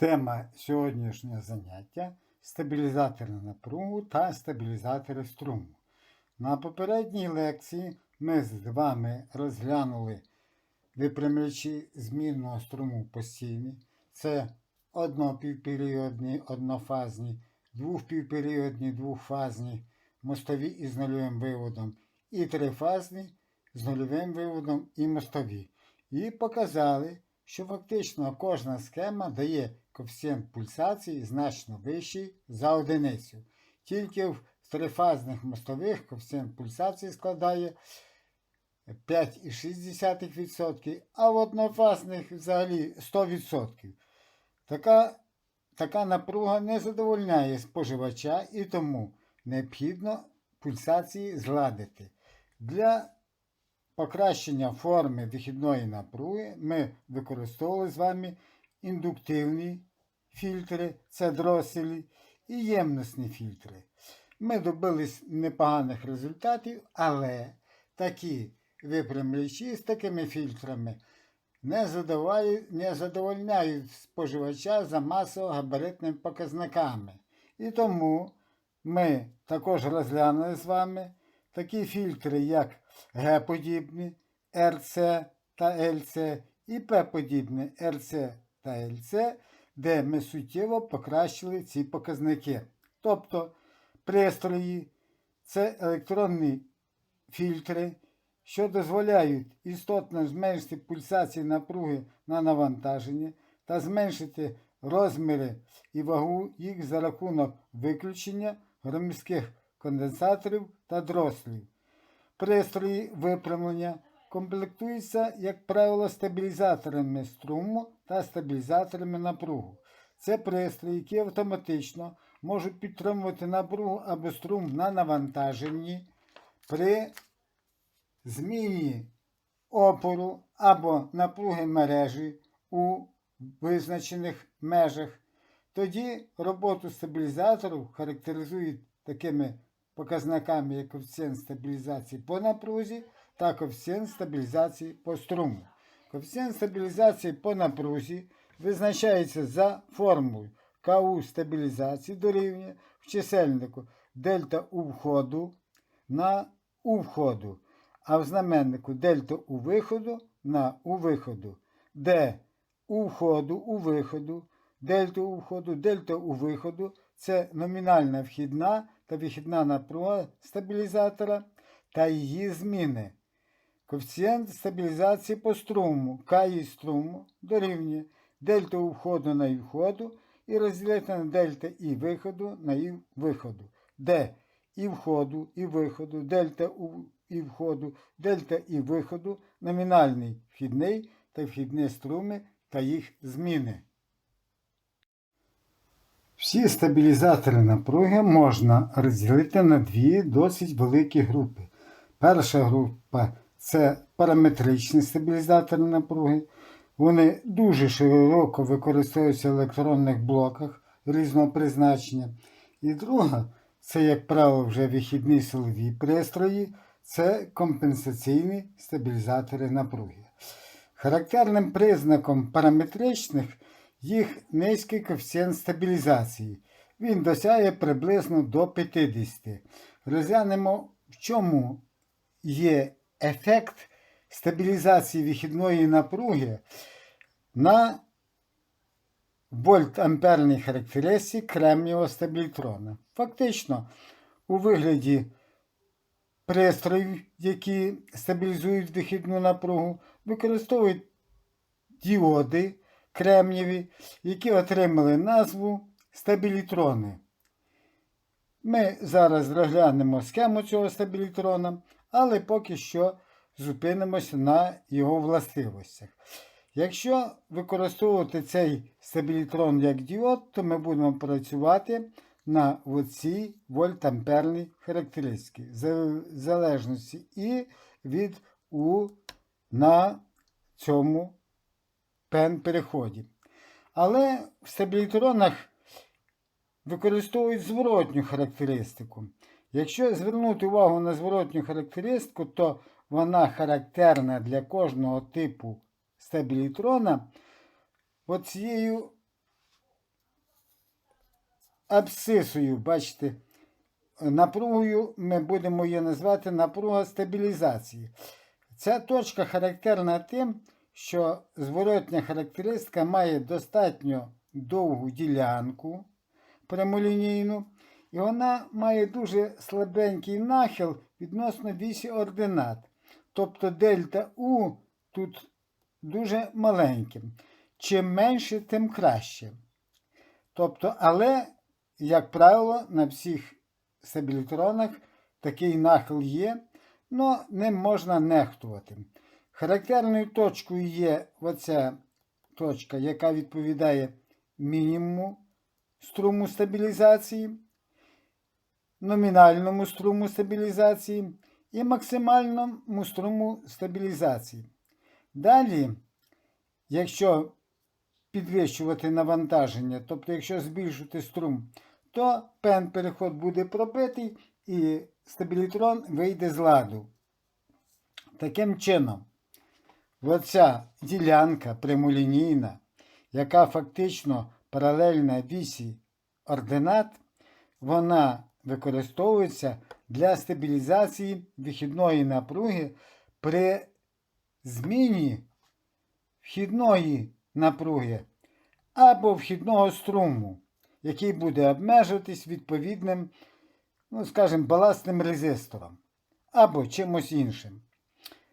Тема сьогоднішнього заняття стабілізатори напругу та стабілізатори струму. На попередній лекції ми з вами розглянули випрямлячі змінного струму постійні. Це однопівперіодні, однофазні, двохпівперіодні, двохфазні, мостові із нульовим виводом і трифазні з нульовим виводом і мостові. І показали, що фактично кожна схема дає коефіцієнт пульсації значно вищий за одиницю. Тільки в трифазних мостових коефіцієнт пульсації складає 5,6%, а в однофазних взагалі 100%. Така, така напруга не задовольняє споживача і тому необхідно пульсації зладити. Для покращення форми вихідної напруги ми використовували з вами індуктивні фільтри, це дроселі, і ємностні фільтри. Ми добились непоганих результатів, але такі випрямлячі з такими фільтрами не задовольняють споживача за масово-габаритними показниками. І тому ми також розглянули з вами такі фільтри, як Г-подібні, РЦ та ЛЦ і П-подібні РЦ та ЛЦ, де ми суттєво покращили ці показники. Тобто пристрої це електронні фільтри, що дозволяють істотно зменшити пульсації напруги на навантаження та зменшити розміри і вагу їх за рахунок виключення громіських конденсаторів та дрослів. Пристрої випрямлення комплектуються, як правило, стабілізаторами струму та стабілізаторами напругу. Це пристрої, які автоматично можуть підтримувати напругу або струм на навантаженні при зміні опору або напруги мережі у визначених межах. Тоді роботу стабілізаторів характеризують такими показниками, як коефіцієнт стабілізації по напрузі та коефіцієнт стабілізації по струму. Коефіцієнт стабілізації по напрузі визначається за формулою КУ стабілізації дорівнює в чисельнику дельта у входу на у входу, а в знаменнику дельта у виходу на у виходу, де у входу у виходу, дельта у входу, дельта у виходу це номінальна вхідна та вихідна напруга стабілізатора та її зміни. Коефіцієнт стабілізації по струму КІ струму дорівнює дельта у входу на і входу і розділити на дельта і виходу на і виходу, де і входу, і виходу, дельта у і входу, дельта і виходу, номінальний вхідний та вхідні струми та їх зміни. Всі стабілізатори напруги можна розділити на дві досить великі групи. Перша група це параметричні стабілізатори напруги. Вони дуже широко використовуються в електронних блоках різного призначення. І друга це, як правило, вже вихідні силові пристрої, це компенсаційні стабілізатори напруги. Характерним признаком параметричних їх низький коефіцієнт стабілізації. Він досягає приблизно до 50. Розглянемо, в чому є ефект стабілізації вихідної напруги на вольт-амперній характеристиці кремнієвого стабілітрона. Фактично, у вигляді пристроїв, які стабілізують вихідну напругу, використовують діоди кремнієві, які отримали назву стабілітрони. Ми зараз розглянемо схему цього стабілітрона, але поки що зупинимося на його властивостях. Якщо використовувати цей стабілітрон як діод, то ми будемо працювати на оцій вольтамперній характеристики, в залежності і від У на цьому пен-переході. Але в стабілітронах використовують зворотню характеристику. Якщо звернути увагу на зворотню характеристику, то вона характерна для кожного типу стабілітрона оцією абсцисою, бачите, напругою ми будемо її назвати напруга стабілізації. Ця точка характерна тим, що зворотня характеристика має достатньо довгу ділянку прямолінійну, і вона має дуже слабенький нахил відносно вісі ординат. Тобто дельта У тут дуже маленьким. Чим менше, тим краще. Тобто, але, як правило, на всіх стабілітронах такий нахил є, але ним можна нехтувати. Характерною точкою є оця точка, яка відповідає мінімуму струму стабілізації, номінальному струму стабілізації і максимальному струму стабілізації. Далі, якщо підвищувати навантаження, тобто якщо збільшити струм, то пен переход буде пробитий і стабілітрон вийде з ладу. Таким чином, оця ділянка прямолінійна, яка фактично паралельна вісі ординат, вона використовується для стабілізації вихідної напруги при зміні вхідної напруги або вхідного струму, який буде обмежуватись відповідним, ну, скажімо, баластним резистором або чимось іншим.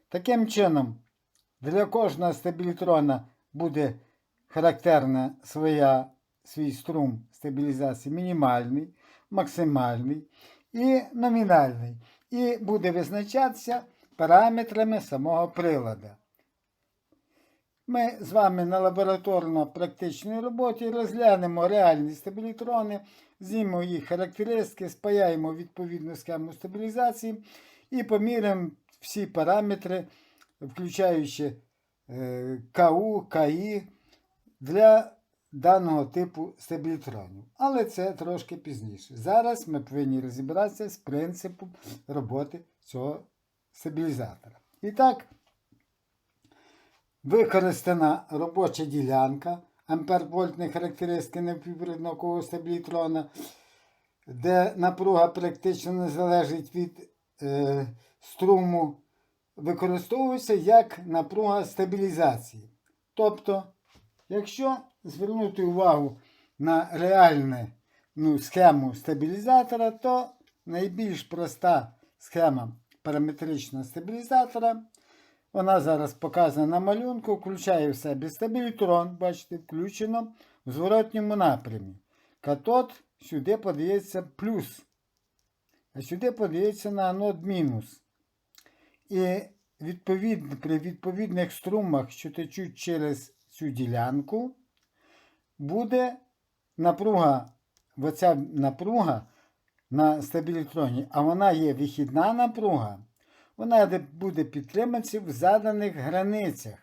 Таким чином, для кожного стабілітрона буде характерна своя, свій струм стабілізації мінімальний, максимальний і номінальний. І буде визначатися параметрами самого приладу. Ми з вами на лабораторно-практичній роботі розглянемо реальні стабілітрони, знімемо їх характеристики, спаяємо відповідну схему стабілізації і поміряємо всі параметри, включаючи е, КУ, КІ для даного типу стабілітронів. Але це трошки пізніше. Зараз ми повинні розібратися з принципом роботи цього стабілізатора. І так, використана робоча ділянка ампервольтної характеристики непівпровідного стабілітрона, де напруга практично не залежить від е, струму, використовується як напруга стабілізації. Тобто, якщо звернути увагу на реальну ну, схему стабілізатора, то найбільш проста схема параметричного стабілізатора. Вона зараз показана на малюнку, включає в себе стабілітрон, бачите, включено в зворотньому напрямі. Катод сюди подається плюс, а сюди подається на анод мінус. І відповідно, при відповідних струмах, що течуть через цю ділянку, буде напруга, оця напруга на стабілітроні, а вона є вихідна напруга вона буде підтриматися в заданих границях.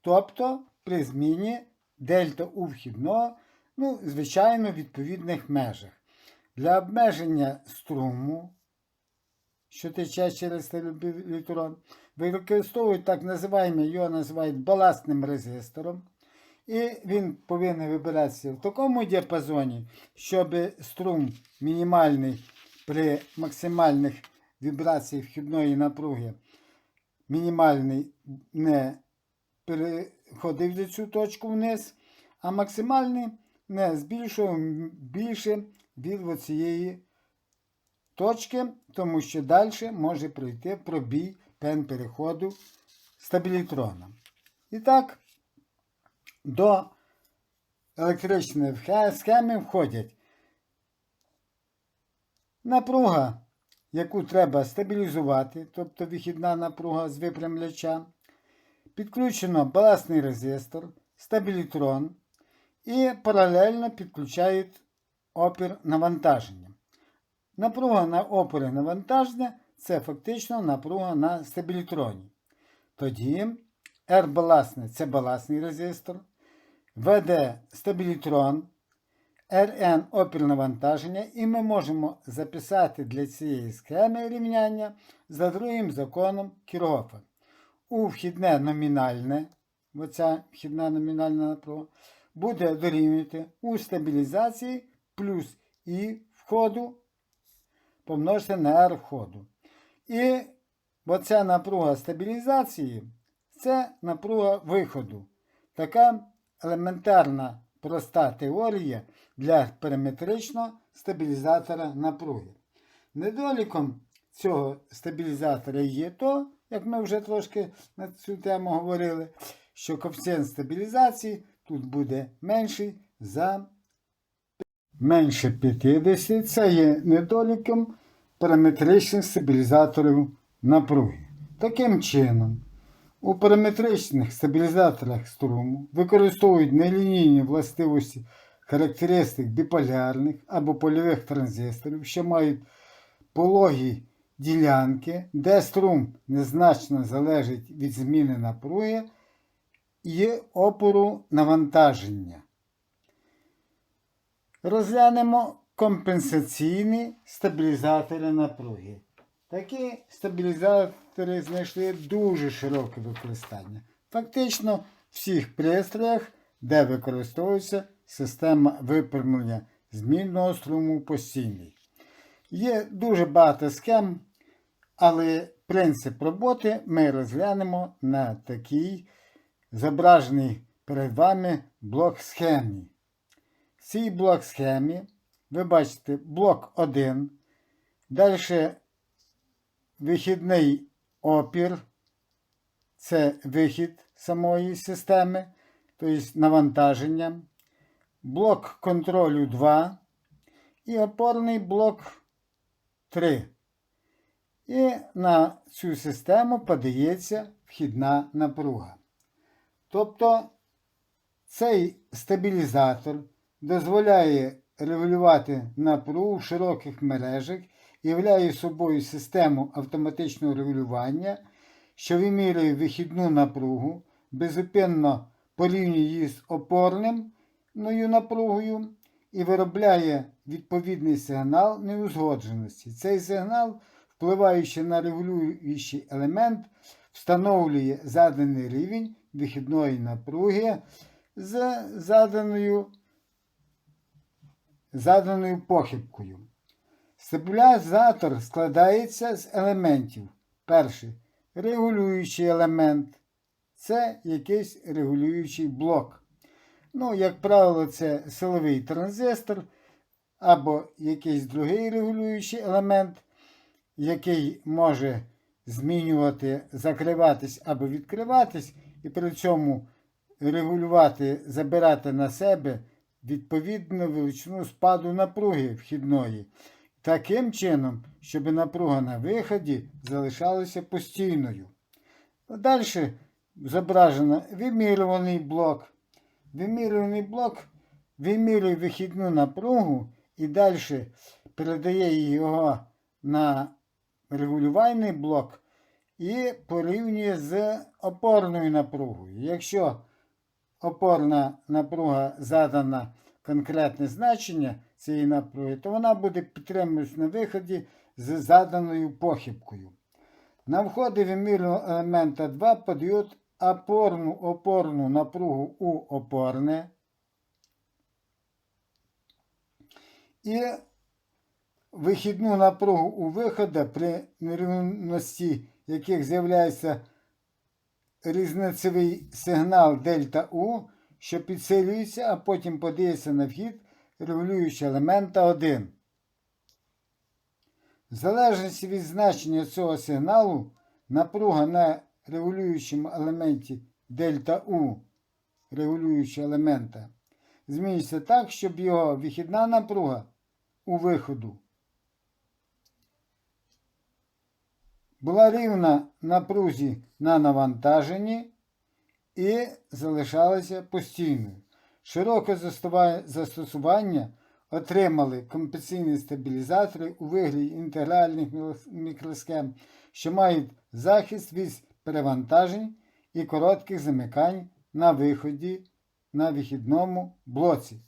Тобто при зміні дельта у вхідного, ну, звичайно, в відповідних межах. Для обмеження струму, що тече через стабілітрон, використовують так називаємо, його називають баластним резистором. І він повинен вибиратися в такому діапазоні, щоб струм мінімальний при максимальних вібрації вхідної напруги мінімальний не переходив до цю точку вниз, а максимальний не збільшував більше від цієї точки, тому що далі може пройти пробій пен переходу стабілітрона. І так, до електричної схеми входять напруга яку треба стабілізувати, тобто вихідна напруга з випрямляча. Підключено балансний резистор, стабілітрон і паралельно підключають опір навантаження. Напруга на опори навантаження це фактично напруга на стабілітроні. Тоді R балансний це балансний резистор, ВД стабілітрон Rn опір навантаження, і ми можемо записати для цієї схеми рівняння за другим законом Кіргофа. У вхідне номінальне, оця вхідна номінальна напруга, буде дорівнювати у стабілізації плюс І входу помножити на R входу. І оця напруга стабілізації це напруга виходу. Така елементарна проста теорія для параметричного стабілізатора напруги. Недоліком цього стабілізатора є то, як ми вже трошки на цю тему говорили, що коефіцієнт стабілізації тут буде менший за менше 50. Це є недоліком параметричних стабілізаторів напруги. Таким чином, у параметричних стабілізаторах струму використовують нелінійні властивості характеристик біполярних або польових транзисторів, що мають пологі ділянки, де струм незначно залежить від зміни напруги і опору навантаження. Розглянемо компенсаційні стабілізатори напруги. Такі стабілізатори знайшли дуже широке використання. Фактично в всіх пристроях, де використовується система випрямлення змінного струму постійний. Є дуже багато схем, але принцип роботи ми розглянемо на такій зображеній перед вами блок схемі. В цій блок схемі ви бачите блок 1, далі вихідний опір, це вихід самої системи, тобто навантаження, блок контролю 2 і опорний блок 3. І на цю систему подається вхідна напруга. Тобто цей стабілізатор дозволяє регулювати напругу в широких мережах являє собою систему автоматичного регулювання, що вимірює вихідну напругу, безупинно порівнює її з опорною напругою і виробляє відповідний сигнал неузгодженості. Цей сигнал, впливаючи на регулюючий елемент, встановлює заданий рівень вихідної напруги з заданою, заданою похибкою. Стабілізатор складається з елементів. Перший регулюючий елемент. Це якийсь регулюючий блок. Ну, як правило, це силовий транзистор або якийсь другий регулюючий елемент, який може змінювати, закриватись або відкриватись, і при цьому регулювати, забирати на себе відповідну величину спаду напруги вхідної. Таким чином, щоб напруга на виході залишалася постійною. Далі зображено вимірюваний блок. Вимірюваний блок вимірює вихідну напругу і далі передає його на регулювальний блок і порівнює з опорною напругою. Якщо опорна напруга задана конкретне значення цієї напруги, то вона буде підтримуватися на виході з заданою похибкою. На вході вимірюваного елемента 2 подають опорну опорну напругу у опорне. І вихідну напругу у виходу при нерівності, яких з'являється різницевий сигнал дельта У, що підсилюється, а потім подається на вхід регулюючого елемента 1. В залежності від значення цього сигналу, напруга на регулюючому елементі дельта У регулюючого елемента змінюється так, щоб його вихідна напруга у виходу була рівна напрузі на навантаженні і залишалася постійною. Широке застосування отримали компенсаційні стабілізатори у вигляді інтегральних мікросхем, що мають захист від перевантажень і коротких замикань на виході на вихідному блоці.